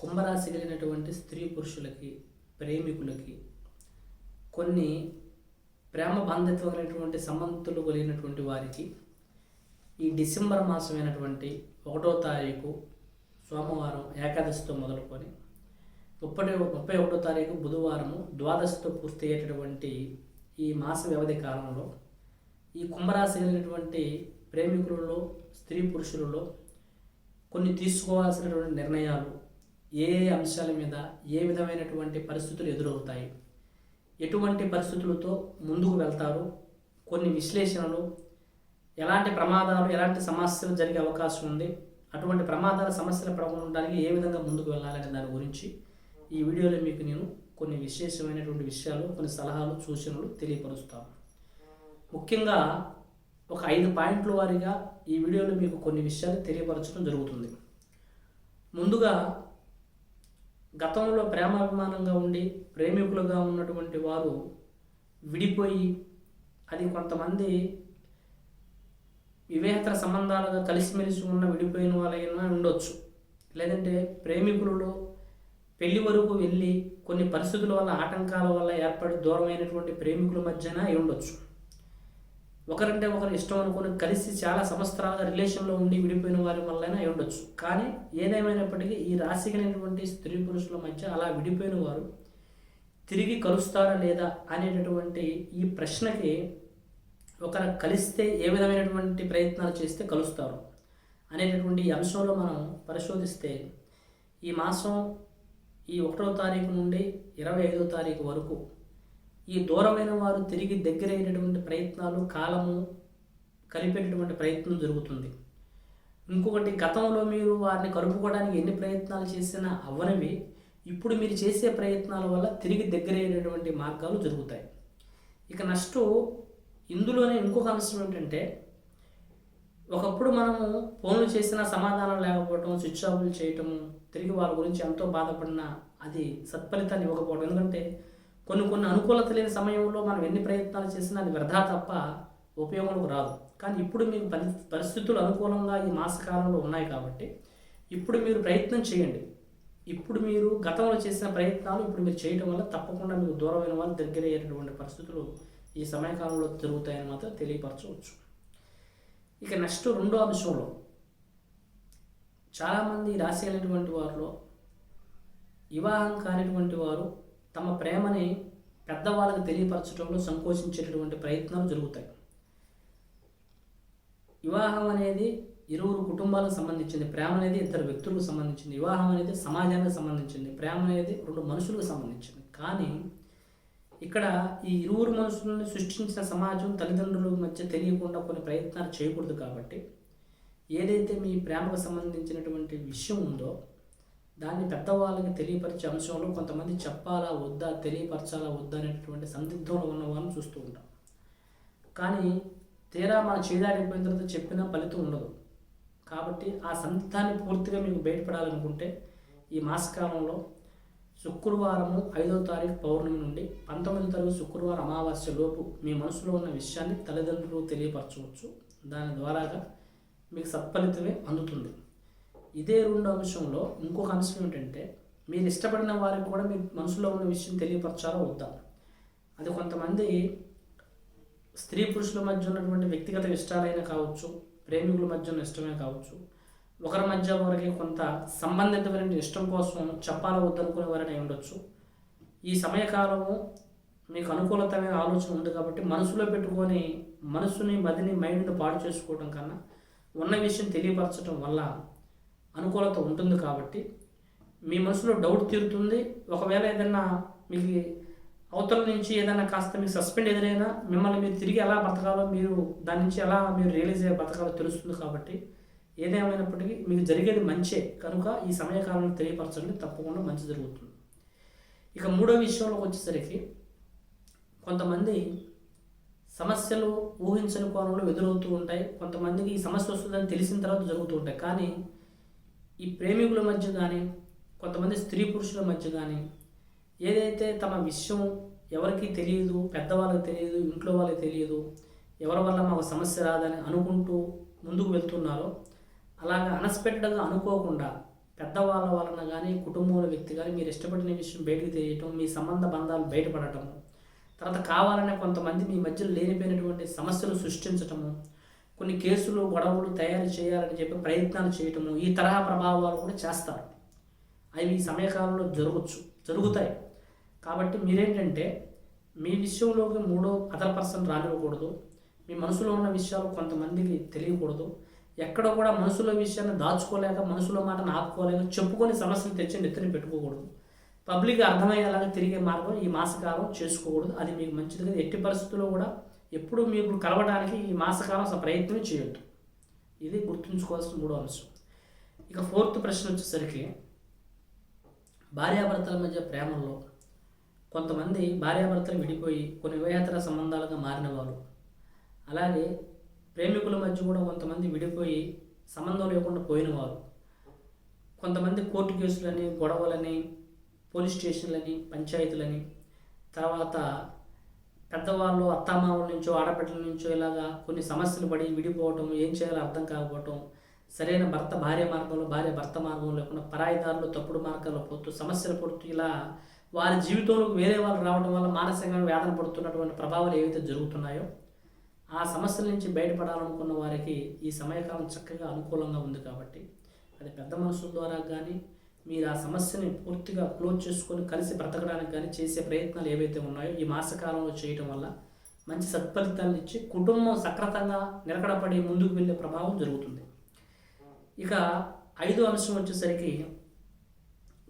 కుంభరాశి కలిగినటువంటి స్త్రీ పురుషులకి ప్రేమికులకి కొన్ని ప్రేమ బాంధత్వం కలిగినటువంటి సంబంధులు కలిగినటువంటి వారికి ఈ డిసెంబర్ మాసమైనటువంటి ఒకటో తారీఖు సోమవారం ఏకాదశితో మొదలుకొని ముప్పై ముప్పై ఒకటో తారీఖు బుధవారము ద్వాదశితో పూర్తి అయ్యేటటువంటి ఈ మాస వ్యవధి కాలంలో ఈ కుంభరాశి కలిగినటువంటి ప్రేమికులలో స్త్రీ పురుషులలో కొన్ని తీసుకోవాల్సినటువంటి నిర్ణయాలు ఏ ఏ అంశాల మీద ఏ విధమైనటువంటి పరిస్థితులు ఎదురవుతాయి ఎటువంటి పరిస్థితులతో ముందుకు వెళ్తారు కొన్ని విశ్లేషణలు ఎలాంటి ప్రమాదాలు ఎలాంటి సమస్యలు జరిగే అవకాశం ఉంది అటువంటి ప్రమాదాల సమస్యలు పడకుండా ఏ విధంగా ముందుకు వెళ్ళాలనే దాని గురించి ఈ వీడియోలో మీకు నేను కొన్ని విశేషమైనటువంటి విషయాలు కొన్ని సలహాలు సూచనలు తెలియపరుస్తాను. ముఖ్యంగా ఒక ఐదు పాయింట్ల వారీగా ఈ వీడియోలో మీకు కొన్ని విషయాలు తెలియపరచడం జరుగుతుంది. ముందుగా గతంలో ప్రేమాభిమానంగా ఉండి ప్రేమికులుగా ఉన్నటువంటి వారు విడిపోయి అది కొంతమంది వివేహతర సంబంధాలుగా కలిసిమెలిసి ఉన్న విడిపోయిన వాళ్ళైనా ఉండొచ్చు. లేదంటే ప్రేమికులలో పెళ్ళి వరకు వెళ్ళి కొన్ని పరిస్థితుల వల్ల ఆటంకాల వల్ల ఏర్పడి దూరమైనటువంటి ప్రేమికుల మధ్యన ఉండొచ్చు. ఒకరంటే ఒకరు ఇష్టం అనుకుని కలిసి చాలా సంవత్సరాలుగా రిలేషన్లో ఉండి విడిపోయిన వారి వల్లైనా అయి ఉండొచ్చు. కానీ ఏదేమైనప్పటికీ ఈ రాశి కలిగినటువంటి స్త్రీ పురుషుల మధ్య అలా విడిపోయిన వారు తిరిగి కలుస్తారా లేదా అనేటటువంటి ఈ ప్రశ్నకి ఒకరు కలిస్తే ఏ విధమైనటువంటి ప్రయత్నాలు చేస్తే కలుస్తారు అనేటటువంటి అంశంలో మనం పరిశోధిస్తే ఈ మాసం ఈ ఒకటో తారీఖు నుండి ఇరవై ఐదో తారీఖు వరకు ఈ దూరమైన వారు తిరిగి దగ్గరైనటువంటి ప్రయత్నాలు కాలము కలిపేటటువంటి ప్రయత్నం జరుగుతుంది. ఇంకొకటి గతంలో మీరు వారిని కలుపుకోవడానికి ఎన్ని ప్రయత్నాలు చేసినా అవ్వనివి ఇప్పుడు మీరు చేసే ప్రయత్నాల వల్ల తిరిగి దగ్గరయ్యేటటువంటి మార్గాలు జరుగుతాయి. ఇక నెక్స్ట్ ఇందులోనే ఇంకొక అంశం ఏంటంటే ఒకప్పుడు మనము ఫోన్లు చేసినా సమాధానం లేకపోవటం స్విచ్ ఆఫ్లు చేయటము తిరిగి వాళ్ళ గురించి ఎంతో బాధపడినా అది సత్ఫలితాన్ని ఇవ్వకపోవడం ఎందుకంటే కొన్ని కొన్ని అనుకూలత లేని సమయంలో మనం ఎన్ని ప్రయత్నాలు చేసినా అది వృధా తప్ప ఉపయోగంలోకి రాదు. కానీ ఇప్పుడు మీకు పరి పరిస్థితులు అనుకూలంగా ఈ మాసకాలంలో ఉన్నాయి కాబట్టి ఇప్పుడు మీరు ప్రయత్నం చేయండి. ఇప్పుడు మీరు గతంలో చేసిన ప్రయత్నాలు ఇప్పుడు మీరు చేయడం వల్ల తప్పకుండా మీకు దూరమైన వాళ్ళు దగ్గర అయ్యేటటువంటి పరిస్థితులు ఈ సమయకాలంలో జరుగుతాయని మాత్రం తెలియపరచవచ్చు. ఇక నెక్స్ట్ రెండో అంశంలో చాలామంది రాశి అయినటువంటి వారిలో వివాహం కానిటువంటి వారు తమ ప్రేమని పెద్దవాళ్ళకి తెలియపరచడంలో సంకోచించేటటువంటి ప్రయత్నాలు జరుగుతాయి. వివాహం అనేది ఇరువురు కుటుంబాలకు సంబంధించింది ప్రేమ అనేది ఇద్దరు వ్యక్తులకు సంబంధించింది వివాహం అనేది సమాజానికి సంబంధించింది ప్రేమ అనేది రెండు మనుషులకు సంబంధించింది. కానీ ఇక్కడ ఈ ఇరువురు మనుషులను సృష్టించిన సమాజం తల్లిదండ్రుల మధ్య తెలియకుండా కొన్ని ప్రయత్నాలు చేయకూడదు కాబట్టి ఏదైతే మీ ప్రేమకు సంబంధించినటువంటి విషయం ఉందో దాన్ని పెద్దవాళ్ళకి తెలియపరిచే అంశంలో కొంతమంది చెప్పాలా వద్దా తెలియపరచాలా వద్దా అనేటువంటి సందిగ్ధంలో ఉన్న వాళ్ళని చూస్తూ ఉంటాం. కానీ తీరా మన చేదారిపోయిన తర్వాత చెప్పినా ఫలితం ఉండదు. కాబట్టి ఆ సందిగ్ధాన్ని పూర్తిగా మీకు బయటపడాలనుకుంటే ఈ మాసకాలంలో శుక్రవారము ఐదో తారీఖు పౌర్ణమి నుండి పంతొమ్మిదో తారీఖు శుక్రవారం అమావాస్య లోపు మీ మనసులో ఉన్న విషయాన్ని తల్లిదండ్రులు తెలియపరచవచ్చు. దాని ద్వారాగా మీకు సత్ఫలితమే అందుతుంది. ఇదే రెండో అంశంలో ఇంకొక అంశం ఏంటంటే మీరు ఇష్టపడిన వారికి కూడా మీ మనసులో ఉన్న విషయం తెలియపరచాలో వద్దా. అది కొంతమంది స్త్రీ పురుషుల మధ్య ఉన్నటువంటి వ్యక్తిగత ఇష్టాలైనా కావచ్చు ప్రేమికుల మధ్య ఉన్న ఇష్టమే కావచ్చు ఒకరి మధ్య ఒకరికి కొంత సంబంధితమైన ఇష్టం కోసం చెప్పాలో వద్దనుకునే వారని ఉండొచ్చు. ఈ సమయకాలము మీకు అనుకూలతమైన ఆలోచన ఉంది కాబట్టి మనసులో పెట్టుకొని మనసుని మదిని మైండ్ పాడు చేసుకోవడం కన్నా ఉన్న విషయం తెలియపరచడం వల్ల అనుకూలత ఉంటుంది కాబట్టి మీ మనసులో డౌట్ తీరుతుంది. ఒకవేళ ఏదైనా మీకు అవతల నుంచి ఏదైనా కాస్త మీకు సస్పెండ్ ఎదురైనా మిమ్మల్ని మీరు తిరిగి ఎలా బతకాలో మీరు దాని నుంచి ఎలా మీరు రియలైజ్ అయ్యే బతకాలో తెలుస్తుంది కాబట్టి ఏదేమైనప్పటికీ మీకు జరిగేది మంచే. కనుక ఈ సమయకాలంలో తెలియపరచండి. తప్పకుండా మంచి జరుగుతుంది. ఇక మూడో విషయంలోకి వచ్చేసరికి కొంతమంది సమస్యలు ఊహించని కోణంలో ఎదురవుతూ ఉంటాయి. కొంతమందికి ఈ సమస్య వస్తుందని తెలిసిన తర్వాత జరుగుతూ ఉంటాయి. కానీ ఈ ప్రేమికుల మధ్య కానీ కొంతమంది స్త్రీ పురుషుల మధ్య కానీ ఏదైతే తమ విషయం ఎవరికి తెలియదు పెద్దవాళ్ళకి తెలియదు ఇంట్లో వాళ్ళకి తెలియదు ఎవరి వల్ల మాకు సమస్య రాదని అనుకుంటూ ముందుకు వెళ్తున్నారో అలాగా అన్ఎక్స్పెక్టెడ్గా అనుకోకుండా పెద్దవాళ్ళ వలన కానీ కుటుంబంలో వ్యక్తి కానీ మీరు ఇష్టపడిన విషయం బయటకు తెలియటం మీ సంబంధ బంధాలు బయటపడటం తర్వాత కావాలనే కొంతమంది మీ మధ్యలో లేనిపోయినటువంటి సమస్యలు సృష్టించటము కొన్ని కేసులు గొడవలు తయారు చేయాలని చెప్పి ప్రయత్నాలు చేయటము ఈ తరహా ప్రభావాలు కూడా చేస్తారు. అవి ఈ సమయకాలంలో జరగచ్చు జరుగుతాయి. కాబట్టి మీరేంటంటే మీ విషయంలోకి మూడో అదర్ పర్సన్ రానివ్వకూడదు. మీ మనసులో ఉన్న విషయాలు కొంతమందికి తెలియకూడదు. ఎక్కడ కూడా మనసులో విషయాన్ని దాచుకోలేక మనసులో మాటను ఆపుకోలేక చెప్పుకొని సమస్యలు తెచ్చి నెత్తిన పెట్టుకోకూడదు. పబ్లిక్ అర్థమయ్యేలాగా తిరిగే మార్గం ఈ మాసకాలం చేసుకోకూడదు. అది మీకు మంచిది కదా. ఎట్టి పరిస్థితుల్లో కూడా ఎప్పుడు మీకు కలవడానికి ఈ మాసకాలం అసలు ప్రయత్నం చేయొద్దు. ఇది గుర్తుంచుకోవాల్సిన మూడో అంశం. ఇక ఫోర్త్ ప్రశ్న వచ్చేసరికి భార్యాభర్తల మధ్య ప్రేమల్లో కొంతమంది భార్యాభర్తలు విడిపోయి కొన్ని వివాహేతర సంబంధాలుగా మారిన వారు అలాగే ప్రేమికుల మధ్య కూడా కొంతమంది విడిపోయి సంబంధం లేకుండా పోయినవారు. కొంతమంది కోర్టు కేసులని గొడవలని పోలీస్ స్టేషన్లని పంచాయతీలని తర్వాత పెద్దవాళ్ళు అత్తమామల నుంచో ఆడపిల్లల నుంచో ఇలాగా కొన్ని సమస్యలు పడి విడిపోవటం ఏం చేయాలో అర్థం కాకపోవటం సరైన భర్త భార్య మార్గంలో భార్య భర్త మార్గంలో లేకుండా పరాయిదారులు తప్పుడు మార్గాల్లో పోతూ సమస్యలు పడుతూ ఇలా వారి జీవితంలో వేరే వాళ్ళు రావడం వల్ల మానసికంగా వేదన పడుతున్నటువంటి ప్రభావాలు ఏవైతే జరుగుతున్నాయో ఆ సమస్యల నుంచి బయటపడాలనుకున్న వారికి ఈ సమయకాలం చక్కగా అనుకూలంగా ఉంది కాబట్టి అది పెద్ద మనుషుల ద్వారా కానీ మీరు ఆ సమస్యని పూర్తిగా క్లోజ్ చేసుకొని కలిసి బ్రతకడానికి కానీ చేసే ప్రయత్నాలు ఏవైతే ఉన్నాయో ఈ మాసకాలంలో చేయటం వల్ల మంచి సత్ఫలితాలను ఇచ్చి కుటుంబం సక్రతంగా నిలకడపడి ముందుకు వెళ్ళే ప్రభావం జరుగుతుంది. ఇక ఐదో అంశం వచ్చేసరికి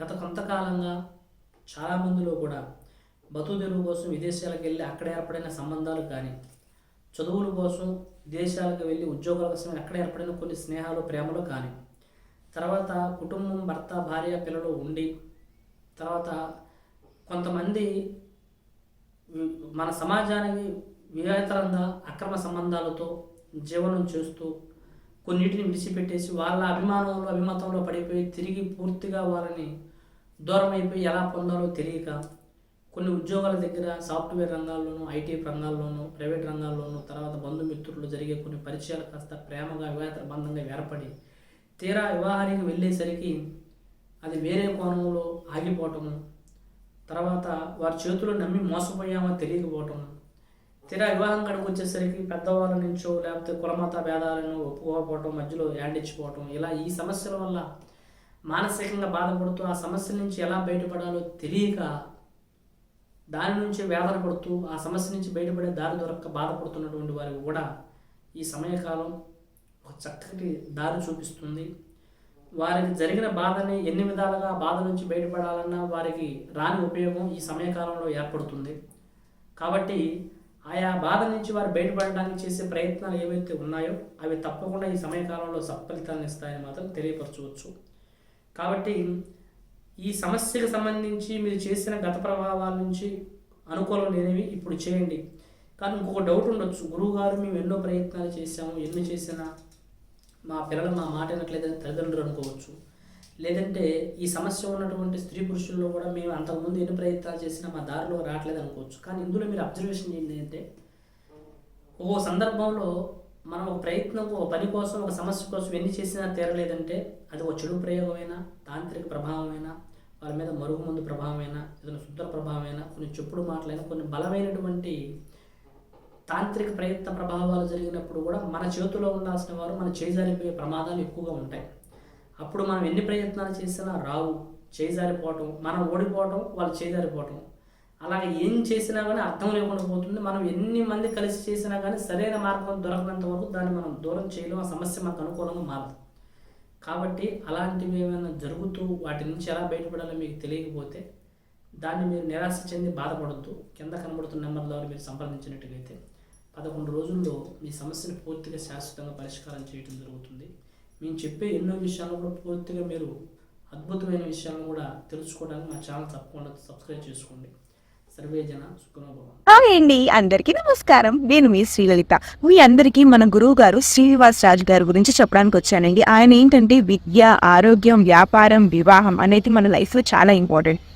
గత కొంతకాలంగా చాలామందిలో కూడా బతుకు కోసం విదేశాలకు వెళ్ళి అక్కడ ఏర్పడిన సంబంధాలు కానీ చదువుల కోసం విదేశాలకు వెళ్ళి ఉద్యోగాల కోసం అక్కడ ఏర్పడిన కొన్ని స్నేహాలు ప్రేమలు కానీ తర్వాత కుటుంబం భర్త భార్య పిల్లలు ఉండి తర్వాత కొంతమంది మన సమాజానికి వివేతరంగా అక్రమ సంబంధాలతో జీవనం చేస్తూ కొన్నిటిని విడిచిపెట్టేసి వాళ్ళ అభిమానంలో అభిమతంలో పడిపోయి తిరిగి పూర్తిగా వాళ్ళని దూరం అయిపోయి ఎలా పొందాలో తెలియక కొన్ని ఉద్యోగాల దగ్గర సాఫ్ట్వేర్ రంగాల్లోనూ ఐటీ రంగాల్లోనూ ప్రైవేట్ రంగాల్లోనూ తర్వాత బంధుమిత్రులు జరిగే కొన్ని పరిచయాలు కాస్త ప్రేమగా వివాహేతర బంధంగా ఏర్పడి తీరా వివాహానికి వెళ్ళేసరికి అది వేరే కోణంలో ఆగిపోవటము తర్వాత వారి చేతులు నమ్మి మోసపోయామో తెలియకపోవటము. తీరా వివాహం కడుకు వచ్చేసరికి పెద్దవాళ్ళ నుంచో లేకపోతే కులమత భేదాలను ఒప్పుకోకపోవటం మధ్యలో యాండిచ్చిపోవటం ఇలా ఈ సమస్యల వల్ల మానసికంగా బాధపడుతూ ఆ సమస్యల నుంచి ఎలా బయటపడాలో తెలియక దాని నుంచి వేదన పడుతూ ఆ సమస్య నుంచి బయటపడే దారి దొరక్క బాధపడుతున్నటువంటి వారికి కూడా ఈ సమయకాలం ఒక చక్కటి దారి చూపిస్తుంది. వారికి జరిగిన బాధని ఎన్ని విధాలుగా బాధ నుంచి బయటపడాలన్నా వారికి రాని ఉపయోగం ఈ సమయకాలంలో ఏర్పడుతుంది. కాబట్టి ఆయా బాధ నుంచి వారు బయటపడడానికి చేసే ప్రయత్నాలు ఏవైతే ఉన్నాయో అవి తప్పకుండా ఈ సమయకాలంలో సత్ఫలితాన్ని ఇస్తాయని మాత్రం తెలియపరచవచ్చు. కాబట్టి ఈ సమస్యకు సంబంధించి మీరు చేసిన గత ప్రభావాల నుంచి అనుకూలం లేనివి ఇప్పుడు చేయండి. కానీ ఇంకొక డౌట్ ఉండొచ్చు. గురువుగారు మేము ఎన్నో ప్రయత్నాలు చేశాము ఎన్ని చేసినా మా పిల్లలు మా మాట వినట్లేదని తల్లిదండ్రులు అనుకోవచ్చు. లేదంటే ఈ సమస్య ఉన్నటువంటి స్త్రీ పురుషుల్లో కూడా మేము అంతకుముందు ఎన్ని ప్రయత్నాలు చేసినా మా దారిలో రావట్లేదు అనుకోవచ్చు. కానీ ఇందులో మీరు అబ్జర్వేషన్ ఏంటి అంటే ఓ సందర్భంలో మనం ఒక ప్రయత్నం ఒక పని కోసం ఒక సమస్య కోసం ఎన్ని చేసినా తీరలేదంటే అది ఒక చెడు ప్రయోగమైనా తాంత్రిక ప్రభావమైనా వాళ్ళ మీద మరుగుమందు ప్రభావమైనా ఏదైనా శుద్ధ ప్రభావమైనా కొన్ని చెప్పుడు మాటలైనా కొన్ని బలమైనటువంటి తాంత్రిక ప్రయత్న ప్రభావాలు జరిగినప్పుడు కూడా మన చేతిలో ఉండాల్సిన వారు మన చేజారిపోయే ప్రమాదాలు ఎక్కువగా ఉంటాయి. అప్పుడు మనం ఎన్ని ప్రయత్నాలు చేసినా రావు చేజారిపోవటం మనం ఓడిపోవటం వాళ్ళు చేజారిపోవటం. అలాగే ఏం చేసినా కానీ అర్థం లేకుండా పోతుంది. మనం ఎన్ని మంది కలిసి చేసినా కానీ సరైన మార్గం దొరకనంత వరకు దాన్ని మనం దూరం చేయడం ఆ సమస్య మనకు అనుకూలంగా మారదు. కాబట్టి అలాంటివి ఏమైనా జరుగుతూ వాటి నుంచి ఎలా బయటపడాలో మీకు తెలియకపోతే దాన్ని మీరు నిరాశ చెంది బాధపడద్దు. కింద కనబడుతున్న నెంబర్ ద్వారా మీరు సంప్రదించినట్టుగైతే పదకొండు రోజుల్లో మీ సమస్యను పూర్తిగా శాశ్వతంగా పరిష్కారం చేయడం జరుగుతుంది. మేము చెప్పే ఎన్నో విషయాలు కూడా పూర్తిగా మీరు అద్భుతమైన విషయాలను కూడా తెలుసుకోవడానికి మా ఛానల్ తప్పకుండా సబ్స్క్రైబ్ చేసుకోండి. హాయ్ అండి అందరికీ నమస్కారం. నేను మీ శ్రీలలిత. మీ అందరికీ మన గురువు గారు శ్రీనివాస్ రాజు గారి గురించి చెప్పడానికి వచ్చానండి. ఆయన ఏంటంటే విద్య ఆరోగ్యం వ్యాపారం వివాహం అనేది మన లైఫ్లో చాలా ఇంపార్టెంట్.